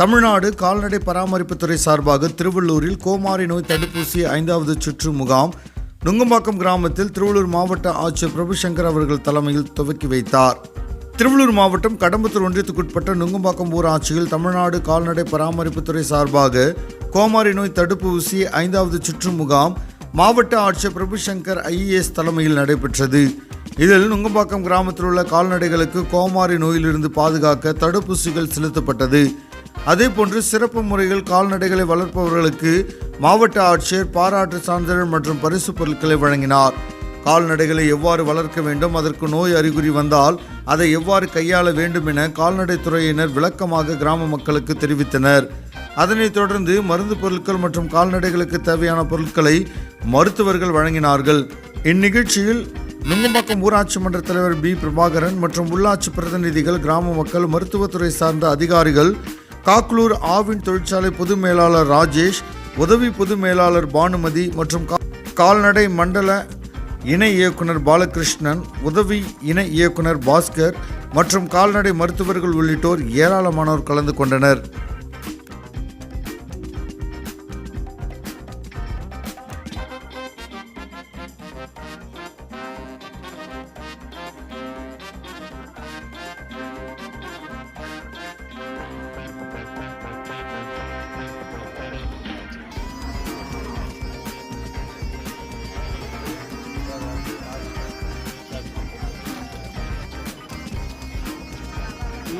தமிழ்நாடு கால்நடை பராமரிப்புத்துறை சார்பாக திருவள்ளூரில் கோமாரி நோய் தடுப்பூசி ஐந்தாவது சுற்று முகாம் நுங்கம்பாக்கம் கிராமத்தில் திருவள்ளூர் மாவட்ட ஆட்சியர் பிரபுசங்கர் அவர்கள் தலைமையில் துவக்கி வைத்தார். திருவள்ளூர் மாவட்டம் கடம்பத்தூர் ஒன்றியத்துக்குட்பட்ட நுங்கம்பாக்கம் ஊராட்சியில் தமிழ்நாடு கால்நடை பராமரிப்புத்துறை சார்பாக கோமாரி நோய் தடுப்பூசி ஐந்தாவது சுற்று முகாம் மாவட்ட ஆட்சியர் பிரபுசங்கர் ஐஏஎஸ் தலைமையில் நடைபெற்றது. இதில் நுங்கம்பாக்கம் கிராமத்தில் உள்ள கால்நடைகளுக்கு கோமாரி நோயிலிருந்து பாதுகாக்க தடுப்பூசிகள் செலுத்தப்பட்டது. அதேபோன்று சிறப்பு முறையில் கால்நடைகளை வளர்ப்பவர்களுக்கு மாவட்ட ஆட்சியர் பாராட்டு சான்றிதழ் மற்றும் பரிசு பொருட்களை வழங்கினார். கால்நடைகளை எவ்வாறு வளர்க்க வேண்டும் அதற்கு நோய் அறிகுறி வந்தால் அதை எவ்வாறு கையாள வேண்டும் என கால்நடைத்துறையினர் விளக்கமாக கிராம மக்களுக்கு தெரிவித்தனர். அதனைத் தொடர்ந்து மருந்து பொருட்கள் மற்றும் கால்நடைகளுக்கு தேவையான பொருட்களை மருத்துவர்கள் வழங்கினார்கள். இந்நிகழ்ச்சியில் நுங்கம்பாக்கம் ஊராட்சி மன்ற தலைவர் பி. பிரபாகரன் மற்றும் உள்ளாட்சி பிரதிநிதிகள் கிராம மக்கள் மருத்துவத்துறை சார்ந்த அதிகாரிகள் காக்லூர் ஆவின் தொழிற்சாலை பொது மேலாளர் ராஜேஷ் உதவி பொது மேலாளர் பானுமதி மற்றும் கா- கால்நடை மண்டல இணை இயக்குனர் பாலகிருஷ்ணன் உதவி இணை இயக்குனர் பாஸ்கர் மற்றும் கால்நடை மருத்துவர்கள் உள்ளிட்டோர் ஏராளமானோர் கலந்து கொண்டனர்.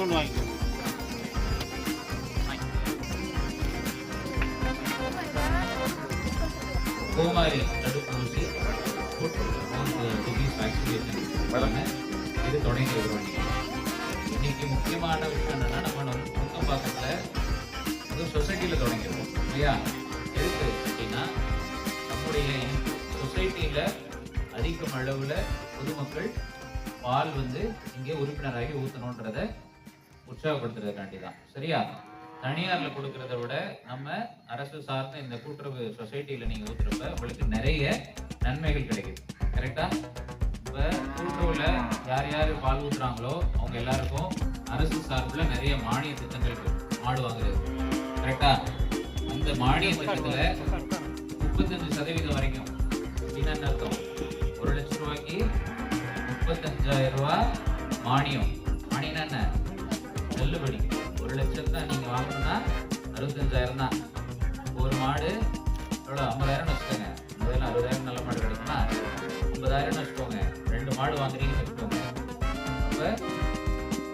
ஒன்று வாங்கிக்கோ. கோமாரி தடுப்பூசி டிசீஸ் வேக்சினேஷன் இது தொடங்கி வருவோம் இன்னைக்கு முக்கியமான விஷயம் என்னன்னா நம்ம நம்ம நுங்கம்பாக்கத்தில் அதுவும் சொசைட்டியில் தொடங்கிடுவோம் இல்லையா? எதுக்கு அப்படின்னா நம்முடைய சொசைட்டியில் அதிகம் அளவில் பொதுமக்கள் பால் வந்து இங்கே உறுப்பினராகி ஊற்றணுன்றதை உற்சாகப்படுத்துறதுக்காண்டி தான். சரியா? தனியார்ல கொடுக்கறத விட நம்ம அரசு சார்ந்த இந்த கூட்டுறவு சொசைட்டியில் நீங்க ஊத்துறப்ப உங்களுக்கு நிறைய நன்மைகள் கிடைக்குது. கரெக்டா? இப்ப கூட்டுறவுல யார் யார் பால் ஊத்துறாங்களோ அவங்க எல்லாருக்கும் அரசு சார்பில் நிறைய மானிய திட்டங்கள் மாடு வாங்குறது. கரெக்டா? அந்த மானிய திட்டத்துல முப்பத்தஞ்சு சதவீதம் வரைக்கும் என்னென்ன அர்த்தம்? ஒரு லட்சம் ரூபாய்க்கு முப்பத்தஞ்சாயிரம் ரூபாய் மானியம். மானியம் என்ன? தள்ளுபடி ஒரு லட்சம் தான் நீங்கள் வாங்கணும்னா அறுபத்தஞ்சாயிரம் தான். ஒரு மாடு எவ்வளோ ஐம்பதாயிரம் வச்சுக்கோங்க. ஐம்பதாயிரம் அறுபதாயிரம் நல்ல மாடு கிடைக்குமா? ஐம்பதாயிரம்னு வச்சுக்கோங்க. ரெண்டு மாடு வாங்குறீங்கன்னு வச்சுக்கோங்க. அப்போ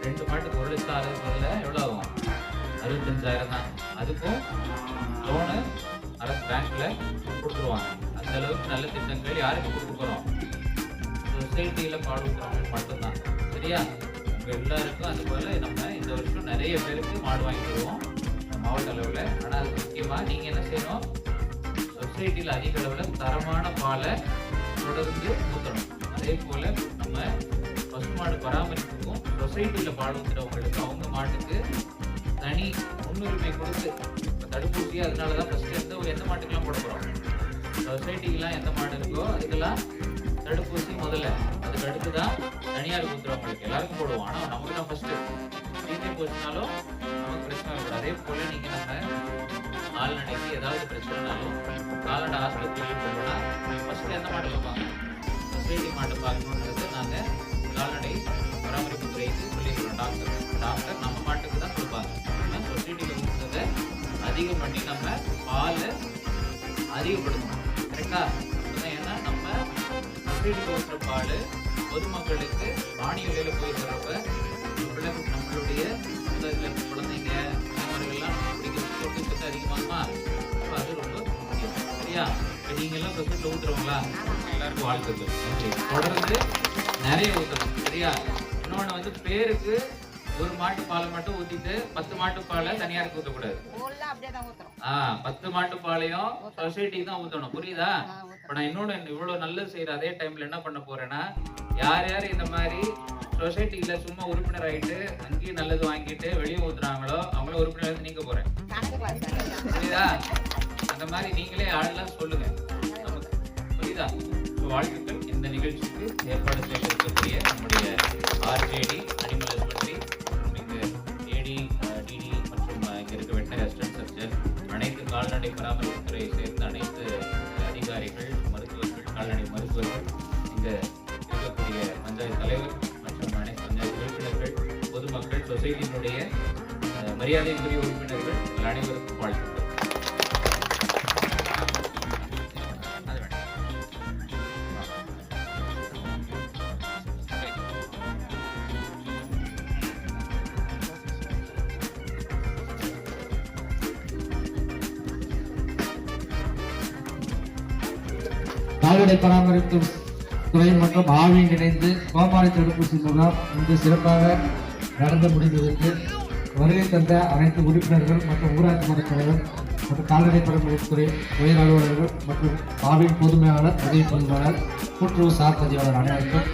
ரெண்டு மாட்டுக்கு ஒரு லட்சம் அறுபது முதல்ல எவ்வளோ ஆகும்? அறுபத்தஞ்சாயிரம் தான். அதுக்கும் லோனு அரசு பேங்க்கில் கொடுத்துருவாங்க. அந்த அளவுக்கு நல்ல திட்டங்கள் யாருக்கு கொடுக்க போகிறோம் சொசைட்டியில் பால் மட்டும்தான். சரியா? எல்லாருக்கும் அது போல் நம்ம இந்த வருஷம் நிறைய பேருக்கு மாடு வாங்கி தருவோம் மாவட்ட அளவில். ஆனால் அது முக்கியமாக நீங்கள் என்ன செய்யணும்? சொசைட்டியில் அதிக அளவில் தரமான பாலை தொடர்ந்து ஊற்றணும் அதே போல் நம்ம பசு மாடு பராமரிப்புக்கும் சொசைட்டியில் பால் ஊற்றுறவங்களுக்கு அவங்க மாட்டுக்கு தனி முன்னுரிமை கொடுத்து இப்போ தடுப்பூசி அதனால தான் ஃபஸ்ட்டு எந்த எந்த மாட்டுக்கெல்லாம் போட போகிறோம் சொசைட்டிக்கெலாம் எந்த மாடு இருக்கோ அதுக்கெல்லாம் தடுப்பூசி முதல்ல. அதுக்கு அடுத்து தான் தனியார் கொடுத்துறவங்களுக்கு எல்லாருக்கும் போடுவோம். ஆனால் நமக்கு தான் ஃபஸ்ட்டு தீர்த்து போச்சுனாலும் நமக்கு பிரச்சனை இருக்கும் அதே போல் நீங்கள் நம்ம கால்நடைக்கு ஏதாவது பிரச்சனைனாலும் கால்நடை ஆஸ்பத்திரியில் போகணும்னா ஃபஸ்ட்டு எந்த மாடு பார்ப்பாங்க? சொசைட்டி மாட்டை பார்க்கணுன்றது நாங்கள் கால்நடை பராமரிப்பு துறைக்கு சொல்லியிருக்கிறோம். டாக்டர் டாக்டர் நம்ம மாட்டுக்கு தான் கொடுப்பாங்க. ஆனால் சொசைட்டியில் கொடுத்ததை அதிகம் பண்ணி நம்ம பால் அதிகப்படுத்தணும். கரெக்டா அதான் ஏன்னா நம்ம சொசைட்டியில் ஊற்றுற பால் பொதுமக்களுக்கு மானிய விலையில போய் நம்மள நம்மளுடைய குழந்தைங்க தலைமுறைகள்லாம் குடிக்கிறது சொட்டு அதிகமாகுமா அப்ப அது ரொம்ப முக்கியம். சரியா? இப்போ நீங்க எல்லாம் சொசைட்டியில் ஊத்துறவங்களா எல்லாருக்கும் வாழ்த்துக்கள். நன்றி. தொடர்ந்து நிறைய ஊற்றணும் சரியா? இன்னொன்று வந்து பேருக்கு ஒரு மாட்டு பாலை மட்டும் ஊத்திட்டு பத்து மாட்டு பாலை தனியாருக்கு ஊற்றக்கூடாது ஃபுல்லாக அப்படியே தான் ஊற்றுறோம் ஆ பத்து மாட்டு பாலையும் சொசைட்டிக்கு தான் ஊற்றணும் புரியுதா? இப்போ நான் இன்னொன்று இவ்வளோ நல்லது செய்கிற அதே டைமில் என்ன பண்ண போகிறேன்னா யார் யார் இந்த மாதிரி சொசைட்டியில் சும்மா உறுப்பினர் ஆகிட்டு அங்கேயும் நல்லது வாங்கிட்டு வெளியே ஊத்துறாங்களோ அவங்கள உறுப்பினர் இருந்து நீக்க போகிறேன் புரியுதா? அந்த மாதிரி நீங்களே ஆளெல்லாம் சொல்லுங்க. நமக்கு. புரியுதா? ஸோ வாழ்த்துக்கள். இந்த நிகழ்ச்சிக்கு ஏற்பாடு செய்திருக்கக்கூடிய நம்முடைய ஆர்ஜேடி அனிமல் ஹஸ்பண்ட்ரி மற்றும் இங்கு ஏடி டிடி மற்றும் இங்கே இருக்க இங்க இருக்க அனைத்து கால்நடை பராமரிப்புத்துறையை சேர்ந்த அனைத்து செய்தியினுடைய மரியாதைக்குரிய உறுப்பினர்கள் அனைவருக்கும் வாழ்த்துக்கள். கால்நடை பராமரிப்பு துறை மற்றும் ஆவின் இணைந்து கோமாரி தடுப்பூசி முகாம் இன்று சிறப்பாக நடந்து முடிந்ததற்கு வருகை தந்த அனைத்து உறுப்பினர்கள் மற்றும் ஊராட்சி மன்ற தலைவர் மற்றும் கால்நடை பராமரிப்புத்துறை உயர் அலுவலர்கள் மற்றும் ஆவின் பொதுமையாளர் உதவி பொதுமையாளர் கூட்டுறவு சார் பதிவாளர் அனைவருக்கும்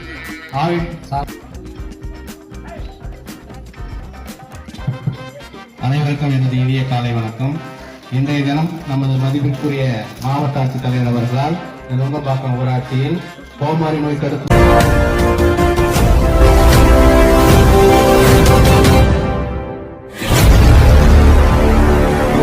ஆவின் சார் அனைவருக்கும் எனது இனிய காலை வணக்கம். இன்றைய தினம் நமது மதிப்பிற்குரிய மாவட்ட ஆட்சித்தலைவர் அவர்களால் நுங்கம்பாக்கம் ஊராட்சியில் கோமாரி நோய் தடுப்பு